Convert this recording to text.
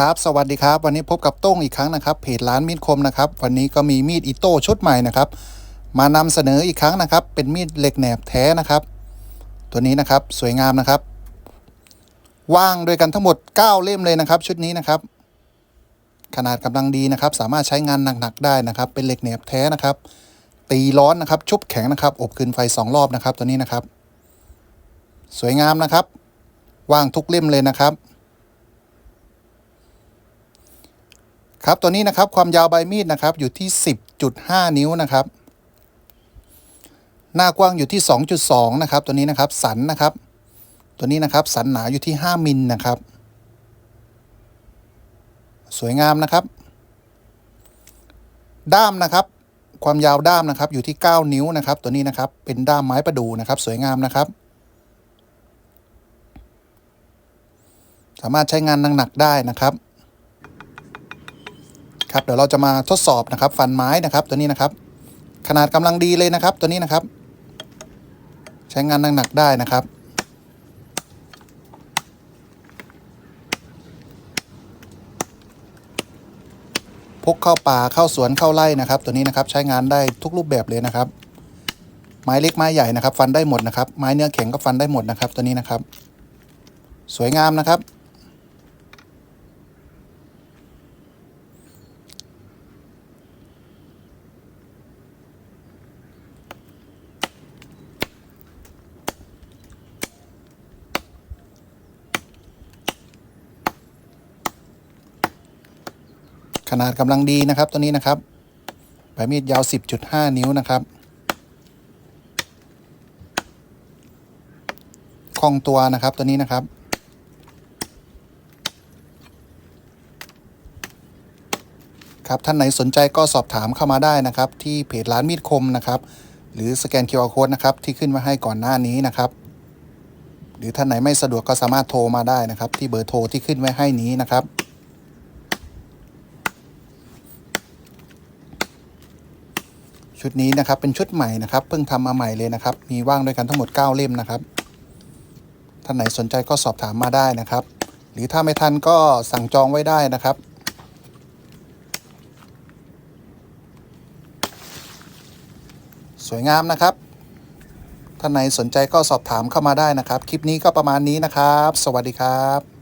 ครับ สวัสดีครับ วันนี้พบกับโต้งอีกครั้งนะครับ เพจร้านมีดคมนะครับ วันนี้ก็มีมีดอิโต้ชุดใหม่นะครับ มานำเสนออีกครั้งนะครับ เป็นมีดเหล็กแหนบแท้นะครับ ตัวนี้นะครับสวยงามนะครับ ว่างด้วยกันทั้งหมด 9 เล่มเลยนะครับ ชุดนี้นะครับ ขนาดกำลังดีนะครับ สามารถใช้งานหนักๆได้นะครับ เป็นเหล็กแหนบแท้นะครับ ตีร้อนนะครับ ชุบแข็งนะครับ อบคืนไฟสองรอบนะครับ ตัวนี้นะครับ สวยงามนะครับ ว่างทุกเล่มเลยนะครับ ครับตัวนี้นะครับความยาวใบมีดนะครับอยู่ที่ 10.5 นิ้วนะครับ หน้ากว้างอยู่ที่ 2.2 นะครับ ตัวนี้นะครับสันนะครับ ตัวนี้นะครับสันหนาอยู่ที่ 5มิลนะครับ สวยงามนะครับ ด้ามนะครับ ความยาวด้ามนะครับอยู่ที่ 9 นิ้วนะครับ ตัวนี้นะครับเป็นด้ามไม้ประดูนะครับ สวยงามนะครับ สามารถใช้งานหนักๆได้นะครับ ครับเดี๋ยวเราจะมาทดสอบนะครับฟันไม้นะครับตัวนี้นะครับ ขนาดกำลังดีเลยนะครับ ตัวนี้นะครับ ใช้งานหนักๆได้นะครับ พกเข้าป่าเข้าสวนเข้าไร่นะครับ ตัวนี้นะครับใช้งานได้ทุกรูปแบบเลยนะครับ ไม้เล็กไม้ใหญ่นะครับ ฟันได้หมดนะครับ ไม้เนื้อแข็งก็ฟันได้หมดนะครับ ตัวนี้นะครับ สวยงามนะครับ ขนาดกำลังดีนะครับตัวนี้นะครับใบมีดยาว 10.5 นิ้วนะครับคล่องตัวนะครับตัวนี้นะครับ ครับท่านไหนสนใจก็สอบถามเข้ามาได้นะครับ ที่เพจร้านมีดคมนะครับ หรือสแกน QR Code นะครับที่ขึ้นมาให้ก่อนหน้านี้นะครับหรือท่านไหนไม่สะดวกก็สามารถโทรมาได้นะครับ ที่เบอร์โทรที่ขึ้นไว้ให้นี้นะครับ ชุดนี้นะครับเป็นชุดใหม่นะครับ เพิ่งทำมาใหม่เลยนะครับ มีว่างด้วยกันทั้งหมด 9 เล่มนะครับท่านไหนสนใจก็สอบถามมาได้นะครับ หรือถ้าไม่ทันก็สั่งจองไว้ได้นะครับ สวยงามนะครับท่านไหนสนใจก็สอบถามเข้ามาได้นะครับ คลิปนี้ก็ประมาณนี้นะครับ สวัสดีครับ